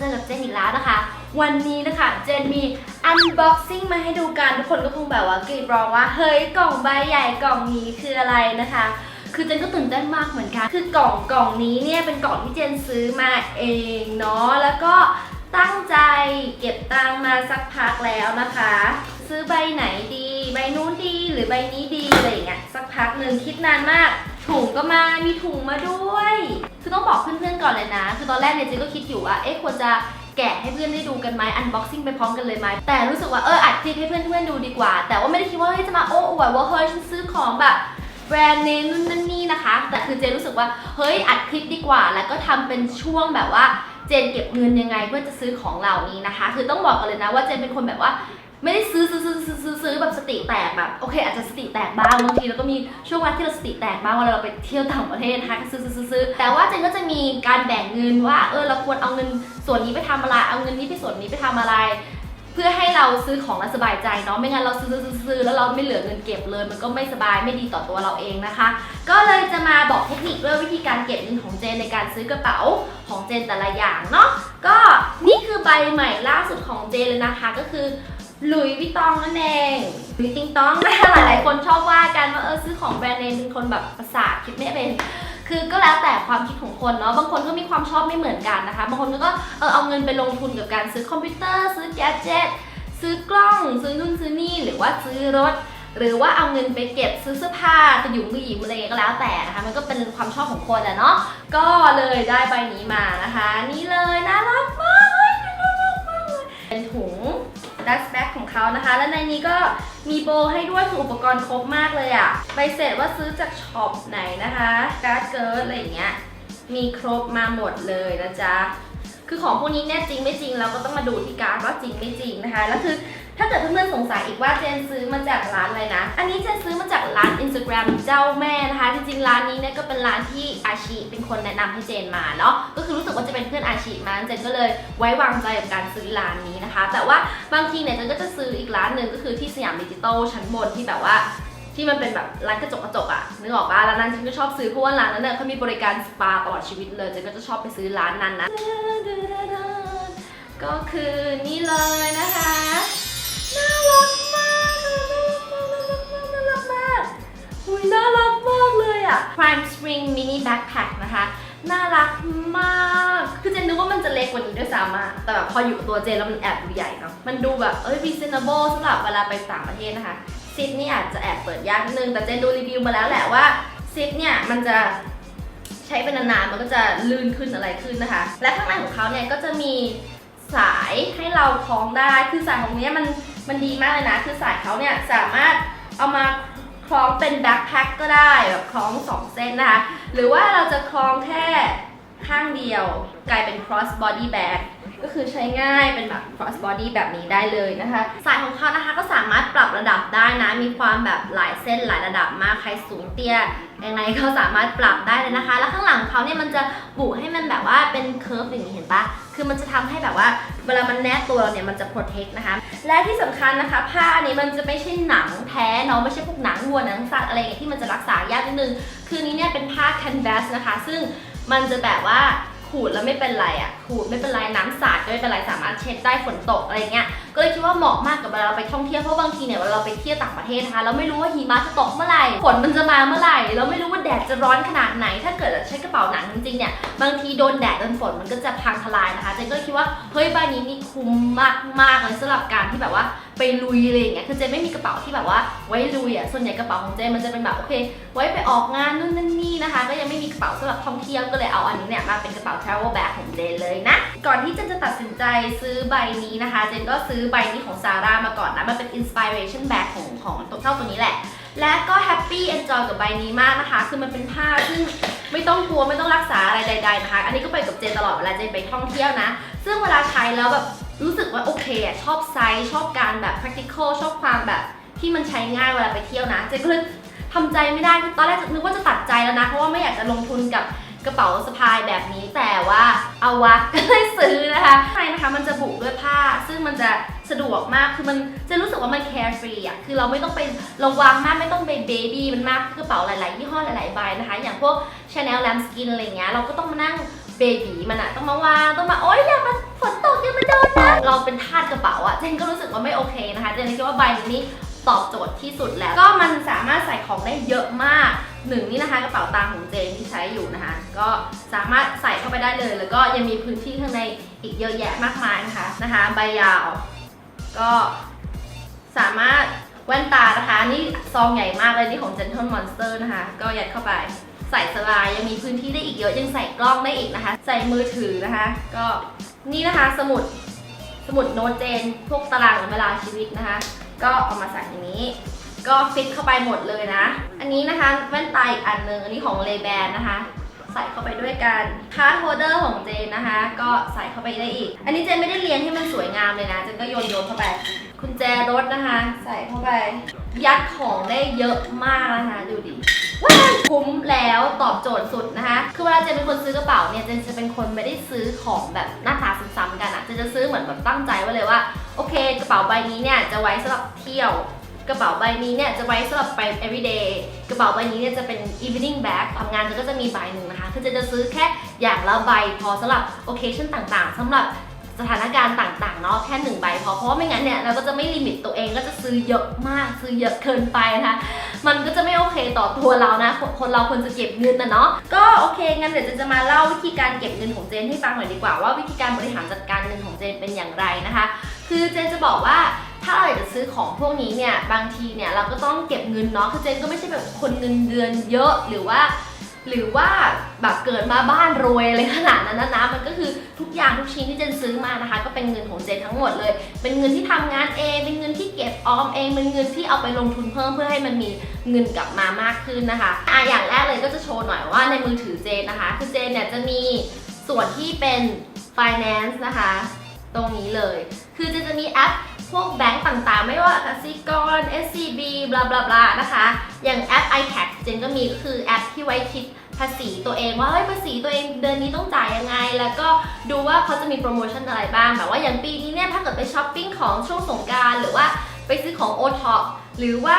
เจอกับเจนอีกแล้วนะคะ วันนี้นะคะเจนมี unboxing มาให้ดูกันทุกคนก็คงแบบว่ากรีดร้องว่า เฮ้ยกล่องใบใหญ่กล่องนี้คืออะไรนะคะ คือเจนก็ตื่นเต้นมากเหมือนกัน คือกล่องกล่องนี้เนี่ยเป็นกล่องที่เจนซื้อมาเองเนาะแล้วก็ตั้งใจเก็บตังมาสักพักแล้วนะคะ ซื้อใบไหนดี ใบนู้นดีหรือใบนี้ดีอะไรอย่างเงี้ยสักพักหนึ่งคิดนานมาก ถุงก็มามีถุงมาด้วย คือต้องบอกเพื่อนๆก่อนเลยนะ คือตอนแรกเนี่ยเจนก็คิดอยู่ว่า เอ๊ะควรจะแกะให้เพื่อนได้ดูกันไหม unboxing ไปพร้อมกันเลยไหมแต่รู้สึกว่าเอออัดคลิปให้เพื่อนๆดูดีกว่า แต่ว่าไม่ได้คิดว่าเฮ้ยจะมาโอ้อวดว่าเฮ้ยฉันซื้อของแบบแบรนด์เนมนู่นนั่นนี่นะคะ แต่คือเจนรู้สึกว่าเฮ้ยอัดคลิปดีกว่า แล้วก็ทำเป็นช่วงแบบว่า เจนเก็บเงินยังไงเพื่อจะซื้อของเหล่านี้นะคะ คือต้องบอกกันเลยนะว่าเจนเป็นคนแบบว่า ไม่ได้ซื้อซื้อซื้อซื้อซื้อซื้อแบบสติแตกแบบโอเค อาจจะสติแตกบ้างบางทีเราก็มีช่วงเวลาที่เราสติแตกบ้างเวลาเราไปเที่ยวต่างประเทศนะคะก็ซื้อซื้อซื้อซื้อแต่ว่าเจนก็จะมีการแบ่งเงินว่าเออเราควรเอาเงินส่วนนี้ไปทำอะไรเอาเงินนี้ไปส่วนนี้ไปทำอะไร เพื่อให้เราซื้อของแล้วสบายใจเนาะไม่งั้นเราซื้อซื้อซื้อซื้อแล้วเราไม่เหลือเงินเก็บเลย มันก็ไม่สบายไม่ดีต่อตัวเราเองนะคะ ก็เลยจะมาบอกเทคนิคเรื่องวิธีการเก็บเงินของเจนในการซื้อกระเป๋าของเจนแต่ละอย่างเนาะก็นี่คือใบใหม่ล่าสุดของเจนเลยนะคะก็คือ หลุยวิตตองนั่นเองหลุยติงตองนะคะหลายๆคนชอบว่ากันว่าเออซื้อของแบรนด์เนมเป็นคนแบบประสาทคิดไม่เป็น คือก็แล้วแต่ความคิดของคนเนาะ บางคนก็มีความชอบไม่เหมือนกันนะคะ บางคนก็เออเอาเงินไปลงทุนกับการซื้อคอมพิวเตอร์ ซื้อแกดเจิตซื้อกล้อง ซื้อนู่นซื้อนี่ หรือว่าซื้อรถ หรือว่าเอาเงินไปเก็บซื้อเสื้อผ้ากระหยุมกระหยิมอะไรก็แล้วแต่นะคะ มันก็เป็นความชอบของคนแหละเนาะ ก็เลยได้ใบนี้มานะคะ นี่เลยน่ารักมากเลยน่ารักมากเลยเป็นถุง ดัสแบ็กของเขานะคะ และในนี้ก็มีโบให้ด้วยคืออุปกรณ์ครบมากเลยอะ่ะใบเสร็จว่าซื้อจากช็อปไหนนะคะการ์ดเกิร์ดอะไรอย่างเงี้ยมีครบมาหมดเลยนะจ๊ะคือของพวกนี้แน่จริงไม่จริงเราก็ต้องมาดูที่การ์ดว่าจริงไม่จริงนะคะแล้วคือ ถ้าเกิดเพื่อนๆสงสัยอีกว่าเจนซื้อมาจากร้านอะไรนะ อันนี้เจนซื้อมาจากร้าน Instagram เจ้าแม่นะคะ จริงๆ ร้านนี้เนี่ยก็เป็นร้านที่อาชีเป็นคนแนะนำให้เจนมาเนาะ ก็คือรู้สึกว่าจะเป็นเพื่อนอาชีมาเจนก็เลยไว้วางใจกับการซื้อร้านนี้นะคะ แต่ว่าบางทีเนี่ยเจนก็จะซื้ออีกร้านหนึ่งก็คือที่สยามดิจิตอลชั้นบนที่แบบว่าที่มันเป็นแบบร้านกระจกกระจกอะนึกออกปะร้านนั้นฉันก็ชอบซื้อเพราะว่าร้านนั้นเนี่ยเขามีบริการสปาตลอดชีวิตเลยเจนก็จะชอบไปซื้อร้านนั้นนะก็คือนี่เลยนะคะ Prime Spring Mini Backpack นะคะ น่ารักมาก คือเจนนึกว่ามันจะเล็กกว่านี้ด้วยซ้ำอะแต่แบบพออยู่กับตัวเจนแล้วมันแอบดูใหญ่เนาะ มันดูแบบ เอ้ย reasonable สำหรับเวลาไปต่างประเทศนะคะซิปนี่อาจจะแอบเปิดยากนิดนึง แต่เจนดูรีวิวมาแล้วแหละว่าซิปเนี่ยมันจะใช้เป็นนานๆ มันก็จะลื่นขึ้นอะไรขึ้นนะคะ และข้างในของเขาเนี่ยก็จะมีสายให้เราคล้องได้ คือสายของเนี้ยมันมันดีมากเลยนะ คือสายเขาเนี่ยสามารถเอามาค คล้องเป็นแบ็คแพ็คก็ได้แบบคล้องสองเส้นนะคะ หรือว่าเราจะคล้องแค่ข้างเดียว กลายเป็น cross body bag ก็คือใช้ง่ายเป็นแบบ cross body แบบนี้ได้เลยนะคะ สายของเขานะคะก็สามารถปรับระดับได้นะ มีความแบบหลายเส้นหลายระดับมาก ใครสูงเตี้ยยังไงก็สามารถปรับได้เลยนะคะ แล้วข้างหลังเขาเนี่ยมันจะบุให้มันแบบว่าเป็นเคิร์ฟอย่างนี้เห็นปะคือมันจะทำให้แบบว่าเวลามันแนบตัวเราเนี่ยมันจะ protect นะคะ และที่สำคัญนะคะ ผ้าอันนี้มันจะไม่ใช่หนังแท้เนาะไม่ใช่พวกหนังวัวหนังสัตว์อะไรอย่างเงี้ยที่มันจะรักษายากนิดนึง คือนี้เนี่ยเป็นผ้าแคนวาสนะคะ ซึ่งมันจะแบบว่าขูดแล้วไม่เป็นไรอะ่ ขูดไม่เป็นไรน้ำสาดก็ไม่เป็นไรสามารถเช็ดได้ฝนตกอะไรเงี้ยก็เลยคิดว่าเหมาะมากกับเวลาเราไปท่องเที่ยวเพราะบางทีเนี่ยเวลาเราไปเที่ยวต่างประเทศนะคะเราไม่รู้ว่าหิมะจะตกเมื่อไหร่ฝนมันจะมาเมื่อไหร่เราไม่รู้ว่าแดดจะร้อนขนาดไหน ถ้าเกิดใช้กระเป๋าหนังจริงๆเนี่ยบางทีโดนแดดโดนฝนมันก็จะพังทลายนะคะเจนก็คิดว่าเฮ้ยใบนี้นี่คุ้มมากๆเลยสำหรับการที่แบบว่าไปลุยอะไรอย่างเงี้ยคือเจนไม่มีกระเป๋าที่แบบว่าไว้ลุยอะส่วนใหญ่กระเป๋าของเจนมันจะเป็นแบบโอเค ไว้ไปออกงานนู่นนั่นนี่นะคะ ก็ยังไม่มีกระเป๋าสำหรับท่องเที่ยวก็เลยเอาอันนี้เนี่ยมาเป็นกระเป๋า travel bag ของเจนเลยนะ ก่อนที่เจนจะตัดสินใจซื้อใบนี้นะคะ เจนก็ซื้อใบนี้ของซาร่ามาก่อนนะ มันเป็น inspiration bag ของของตัวเจ้าตัวนี้แหละ และก็แฮปปี้เอนจอยกับใบนี้มากนะคะ คือมันเป็นผ้าซึ่งไม่ต้องกลัวไม่ต้องรักษาอะไรใดๆนะคะ อันนี้ก็ไปกับเจนตลอดเวลาเจนไปท่องเที่ยวนะ ซึ่งเวลาใช้แล้วแบบรู้สึกว่าโอเคอะชอบไซส์ชอบการแบบ practical ชอบความแบบที่มันใช้ง่ายเวลาไปเที่ยวนะ เจนก็เลยทำใจไม่ได้ตอนแรกนึกว่าจะตัดใจแล้วนะ เพราะว่าไม่อยากจะลงทุนกับ กระเป๋าสะพายแบบนี้แต่ว่าเอาวะก็เลยซื้อนะคะข้างในนะคะมันจะบุด้วยผ้า ซึ่งมันจะสะดวกมากคือมันจะรู้สึกว่ามัน carefree อะคือเราไม่ต้องไประวังมากไม่ต้องไปเบบี้มันมากกระเป๋าหลายๆยี่ห้อหลายๆใบนะคะ อย่างพวก Chanel Lambskin อะไรเงี้ยเราก็ต้องมานั่งเบบีมันอะต้องมาวางต้องมาโอ๊ยอย่ามาฝนตกอย่ามาโดนนะเราเป็นทาสกระเป๋าอะเจนก็รู้สึกว่าไม่โอเคนะคะเจนคิดว่าใบนี้ตอบโจทย์ที่สุดแล้ว ก็มันสามารถใส่ของได้เยอะมาก หนึ่งนี่นะคะกระเป๋าตังค์ของเจนที่ใช้อยู่นะคะ ก็สามารถใส่เข้าไปได้เลย แล้วก็ยังมีพื้นที่ข้างในอีกเยอะแยะมากมายนะคะนะคะใบยาว ก็สามารถแว่นตานะคะ นี่ซองใหญ่มากเลยนี่ของ Gentle Monster นะคะ ก็ยัดเข้าไปใส่สบายยังมีพื้นที่ได้อีกเยอะยังใส่กล้องได้อีกนะคะ ใส่มือถือนะคะ ก็นี่นะคะสมุดสมุดโน้ตเจน พวกตารางเวลาชีวิตนะคะ ก็เอามาใส่อย่างนี้ ก็ฟิตเข้าไปหมดเลยนะ อันนี้นะคะแว่นตาอีกอันหนึ่งอันนี้ของเลแบนนะคะ ใส่เข้าไปด้วยกันคาร์ดโฮเดอร์ของเจนนะคะ ก็ใส่เข้าไปได้อีก อันนี้เจนไม่ได้เรียงให้มันสวยงามเลยนะเจนก็โยนโยนเข้าไปกุญแจรถนะคะ ใส่เข้าไป ยัดของได้เยอะมากนะคะดูดิว้าคุ้มแล้วตอบโจทย์สุดนะคะ คือเวลาเจนเป็นคนซื้อกระเป๋าเนี่ยเจนจะเป็นคนไม่ได้ซื้อของแบบหน้าตาซ้ำๆกันอะเจนจะซื้อเหมือนแบบตั้งใจไว้เลยว่า โอเค กระเป๋าใบนี้เนี่ยจะไว้สำหรับเที่ยว กระเป๋าใบนี้เนี่ยจะไว้สำหรับไป everyday กระเป๋าใบนี้เนี่ยจะเป็น evening bag ทำงานก็จะมีใบหนึ่งนะคะ คือจะจะซื้อแค่อย่างละใบพอสำหรับ occasion ต่างๆสำหรับสถานการณ์ต่างๆเนาะแค่หนึ่งใบพอเพราะไม่งั้นเนี่ยเราก็จะไม่ลิมิตตัวเองก็จะซื้อเยอะมากซื้อเยอะเกินไปนะคะมันก็จะไม่โอเคต่อตัวเรานะ คนคนเราควรจะเก็บเงินนะเนาะก็โอเคงั้นเดี๋ยวเจนจะมาเล่าวิธีการเก็บเงินของเจนให้ฟังหน่อยดีกว่าว่าวิธีการบริหารจัดการเงินของเจนเป็นอย่างไรนะคะ คือเจนจะบอกว่า ถ้าเราอยากจะซื้อของพวกนี้เนี่ยบางทีเนี่ยเราก็ต้องเก็บเงินเนาะคือเจนก็ไม่ใช่แบบคนเงินเดือนเยอะหรือว่าหรือว่าแบบเกิดมาบ้านรวยอะไรขนาดนั้นนะนะมันก็คือทุกอย่างทุกชิ้นที่เจนซื้อมานะคะ ก็เป็นเงินของเจนทั้งหมดเลย เป็นเงินที่ทำงานเอง เป็นเงินที่เก็บออมเอง เป็นเงินที่เอาไปลงทุนเพิ่มเพื่อให้มันมีเงินกลับมามากขึ้นนะคะอะอย่างแรกเลยก็จะโชว์หน่อยว่าในมือถือเจนนะคะ คือเจนเนี่ยจะมีส่วนที่เป็น finance นะคะ ตรงนี้เลย คือเจนจะมีแอป พวกแบงก์ต่างๆ ไม่ว่ากสิกร SCB บลาบลาบลานะคะ อย่างแอป iTax เจนก็มีก็คือแอปที่ไว้คิดภาษีตัวเองว่าเฮ้ยภาษีตัวเองเดือนนี้ต้องจ่ายยังไง แล้วก็ดูว่าเขาจะมีโปรโมชั่นอะไรบ้างแบบว่าอย่างปีนี้เนี่ยถ้าเกิดไปช้อปปิ้งของช่วงสงกรารหรือว่าไปซื้อของ o t o p หรือว่า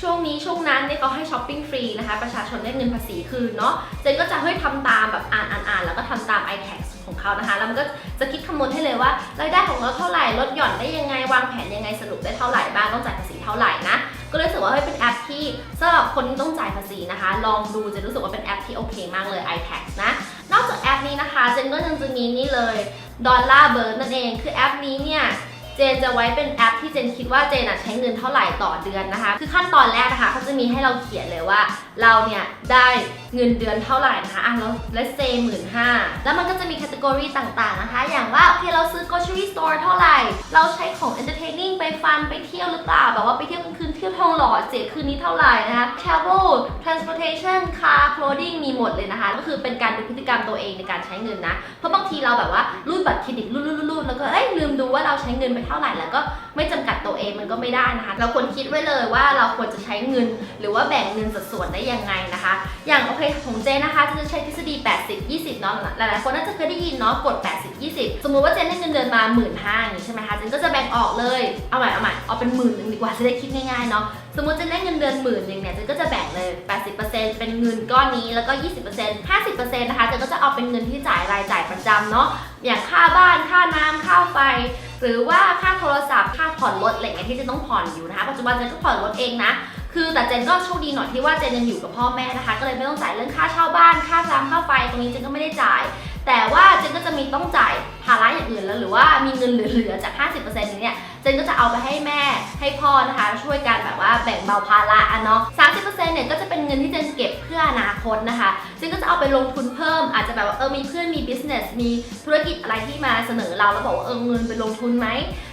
ช่วงนี้ช่วงนั้นเนี่ยเขาให้ช้อปปิ้งฟรีนะคะ ประชาชนได้เงินภาษีคืนเนาะเจนก็จะเฮ้ยทำตามแบบอ่านอ่านอ่านแล้วก็ทำตาม iTax ของเขานะคะ แล้วมันก็จะคิดคำนวณ ว่ารายได้ของเราเท่าไหร่ลดหย่อนได้ยังไงวางแผนยังไงสรุปได้เท่าไหร่บ้างต้องจ่ายภาษีเท่าไหร่นะก็เลยรู้สึกว่าเฮ้ยเป็นแอปที่สำหรับคนที่ต้องจ่ายภาษีนะคะ ลองดูจะรู้สึกว่าเป็นแอปที่โอเคมากเลย iTax นะนอกจากแอปนี้นะคะเจนก็ยังจะมีนี่เลยดอลล่าเบิร์ดนั่นเองคือแอปนี้เนี่ย เจนจะไว้เป็นแอปที่เจนคิดว่าเจนอะใช้เงินเท่าไหร่ต่อเดือนนะคะ คือขั้นตอนแรกนะคะเขาจะมีให้เราเขียนเลยว่า เราเนี่ยได้เงินเดือนเท่าไหร่นะคะอะเรา let's say หมื่นห้าแล้วมันก็จะมีแคตตากรีต่างๆนะคะ อย่างว่าโอเคเราซื้อ grocery store เท่าไหร่ เราใช้ของ entertaining ไปฟันไปเที่ยวหรือเปล่าแบบว่าไปเที่ยวกลางคืนเที่ยวทองหล่อเสียคืนนี้เท่าไหร่นะคะ travel transportation car clothing มีหมดเลยนะคะ ก็คือเป็นการดูพฤติกรรมตัวเองในการใช้เงินนะเพราะบางทีเราแบบว่ารูดบัตรเครดิตรูดๆๆแล้วก็เอ้ยลืมดูว่าเราใช้เงินไปเท่าไหร่แล้วก็ไม่จำกัดตัวเองมันก็ไม่ได้นะคะ เราควรคิดไว้เลยว่าเราควรจะใช้เงิน หรือว่าแบ่งเงินสัดส่วนได้ยังไงนะคะ อย่างโอเคของเจนนะคะจะใช้ทฤษฎี 80 20เนาะหลายๆคนน่าจะเคยได้ยินเนาะกด 80 20 สมมุติว่าเจนได้เงินเดือนมา1 5ื่นห้าอย่างนี้ใช่ไหมคะเจนก็จะแบ่งออกเลยเอาใหม่เอาใหม่เอาเป็นหมื่นหนึ่งดีกว่าจะได้คิดง่ายๆเนาะสมมติเจนได้เงินเดือนหมื่นหนึ่งเนี่ยเจนก็จะแบ่ง เงินก้อนนี้แล้วก็ 20% 50%นะคะเจนก็จะเอาเป็นเงินที่จ่ายรายจ่ายประจำเนาะอย่างค่าบ้านค่าน้ำค่าไฟ หรือว่าค่าโทรศัพท์ค่าผ่อนรถอะไรเงี้ยที่จนต้องผ่อนอยู่นะคะปัจจุบันเจนก็ผ่อนรถเองนะคือแต่เจนก็โชคดีหน่อยที่ว่าเจนยังอยู่กับพ่อแม่นะคะ ก็เลยไม่ต้องจ่ายเรื่องค่าเช่าบ้าน ค่าน้ำค่าไฟตรงนี้เจนก็ไม่ได้จ่าย แต่ว่าเจนก็จะมีต้องจ่ายภาระอย่างอื่นแล้วหรือว่ามีเงินเหลือๆจาก 50%นี้เนี่ยเจนก็จะเอาไปให้แม่ให้พ่อนะคะ ช่วยกันแบบว่าแบ่งเบาภาระอะเนาะ30%เนี่ยก็จะเป็นเงินที่เจนเก็บเพื่ออนาคตนะคะเจนก็จะเอาไปลงทุนเพิ่มอาจจะแบบว่าเออมีเพื่อนมี business มีธุรกิจอะไรที่มาเสนอเราแล้วบอกว่าเออเงินไปลงทุนไหม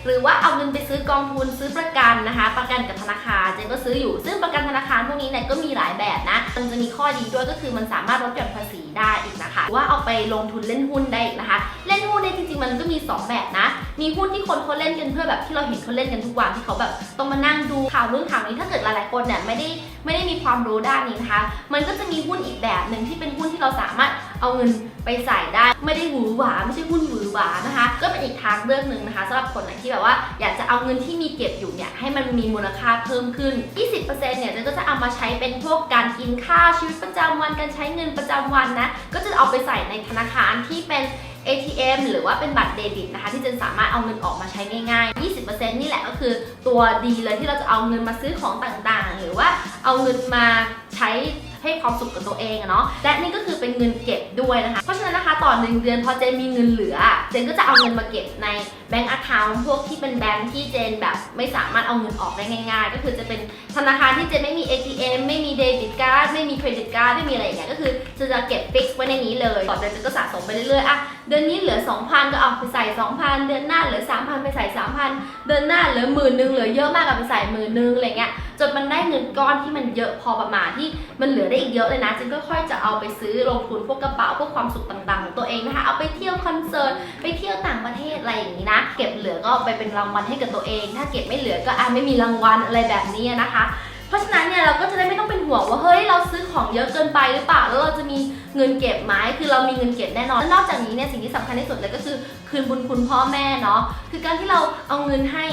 หรือว่าเอาเงินไปซื้อกองทุนซื้อประกันนะคะ ประกันกับธนาคารเจนก็ซื้ออยู่ซึ่งประกันธนาคารพวกนี้เนี่ยก็มีหลายแบบนะมันจะมีข้อดีด้วยก็คือมันสามารถลดหย่อนภาษีได้อีกนะคะว่าเอาไปลงทุนเล่นหุ้นได้อีกนะคะ เล่นหุ้นเนี่ยจริงๆ มันก็มีสองแบบนะ มีหุ้นที่คนเขาเล่นกันเพื่อแบบที่เราเห็นเขาเล่นกันทุกวันที่เขาแบบต้องมานั่งดูข่าวนู่นข่าวนี้ถ้าเกิดหลายๆคนเนี่ยไม่ได้ไม่ได้มีความรู้ด้านนี้นะคะ มันก็จะมีหุ้นอีกแบบหนึ่งที่เป็นหุ้นที่เราสามารถเอาเงินไปใส่ได้ ไม่ได้หวือหวาไม่ใช่หุ้นหวือหวานะคะ ก็เป็นอีกทางเลือกหนึ่งนะคะสำหรับคนไหนที่แบบว่าอยากจะเอาเงินที่มีเก็บอยู่เนี่ยให้มันมีมูลค่าเพิ่มขึ้น 20%เนี่ยเจนก็จะเอามาใช้เป็นพวกการกินข้าวชีวิตประจำวันการใช้เงินประจำวันนะก็จะเอาไปใส่ในธนาคารที่เป็น ATM หรือว่าเป็นบัตรเดบิตนะคะที่เจนสามารถเอาเงินออกมาใช้ง่ายๆ 20%นี่แหละก็คือตัวดีเลยที่เราจะเอาเงินมาซื้อของต่างๆ หรือว่าเอาเงินมาใช้ให้ความสุขกับตัวเองอะเนาะและนี่ก็คือเป็นเงินเก็บด้วยนะคะ เพราะฉะนั้นนะคะต่อหนึ่งเดือนพอเจนมีเงินเหลือ เจนก็จะเอาเงินมาเก็บใน แบงก์ account พวกที่เป็นแบงก์ที่เจนแบบไม่สามารถเอาเงินออกได้ง่าย ๆ ก็คือจะเป็นธนาคารที่เจนไม่มี ATM ไม่มีเดบิตการ์ดไม่มีเครดิตการ์ดไม่มีอะไรอย่างเงี้ยก็คือจะจะเก็บฟิกไว้ในนี้เลยต่อเดือนจนก็สะสมไปเรื่อยๆอะเดือนนี้เหลือ 2,000 ก็เอาไปใส่ 2,000 เดือนหน้าเหลือ 3,000 ไปใส่ 3,000 เดือนหน้าเหลือหมื่นนึงเหลือเยอะมากก็ไปใส่หมื่นนึงอะไรเงี้ยจนมันได้เงินก้อนที่มันเยอะพอประมาณที่มันเหลือได้อีกเยอะเลยนะเจนก็ค่อยจะเอาไปซื้อลงทุนพวกกระเป๋าพวกความสุขต่างๆของตัวเองนะคะเอาไปเที่ยวคอนเสิร์ตไปเที่ยวต่างประเทศอะไรอย่างนี้นะเก็บเหลือก็ไปเป็นรางวัลให้กับตัวเอง ถ้าเก็บไม่เหลือก็อะไม่มีรางวัลอะไรแบบนี้นะคะ เพราะฉะนั้นเนี่ยเราก็จะได้ไม่ต้องเป็นห่วงว่าเฮ้ยเราซื้อของเยอะเกินไปหรือเปล่าแล้วเราจะมีเงินเก็บไหมคือเรามีเงินเก็บแน่นอนและนอกจากนี้เนี่ยสิ่งที่สำคัญที่สุดเลยก็คือคืนบุญคุณพ่อแม่เนาะคือการที่เราเอาเงินให้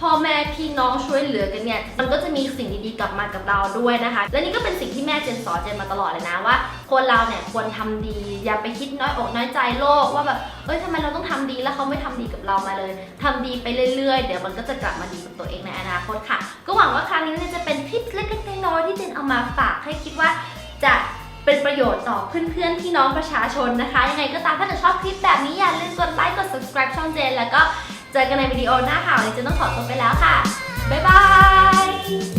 พ่อแม่พี่น้องช่วยเหลือกันเนี่ยมันก็จะมีสิ่งดีๆกลับมากับเราด้วยนะคะ และนี่ก็เป็นสิ่งที่แม่เจนสอนเจนมาตลอดเลยนะว่า คนเราเนี่ยควรทำดี อย่าไปคิดน้อยอกน้อยใจโลกว่าแบบเอ้ยทำไมเราต้องทำดีแล้วเขาไม่ทำดีกับเรามาเลยทำดีไปเรื่อยๆ เดี๋ยวมันก็จะกลับมาดีกับตัวเองในอนาคตค่ะ ก็หวังว่าครั้งนี้เนี่ยจะเป็นทิปเล็กๆน้อยๆที่เจนเอามาฝากให้คิดว่าจะเป็นประโยชน์ต่อเพื่อนๆพี่น้องประชาชนนะคะ ยังไงก็ตามถ้าเกิดชอบคลิปแบบนี้อย่าลืมกดไลค์กด subscribe ช่องเจน แล้วก็ เจอกันในวิดีโอหน้าค่ะวันนี้จะต้องขอตัวไปแล้วค่ะ บ๊ายบาย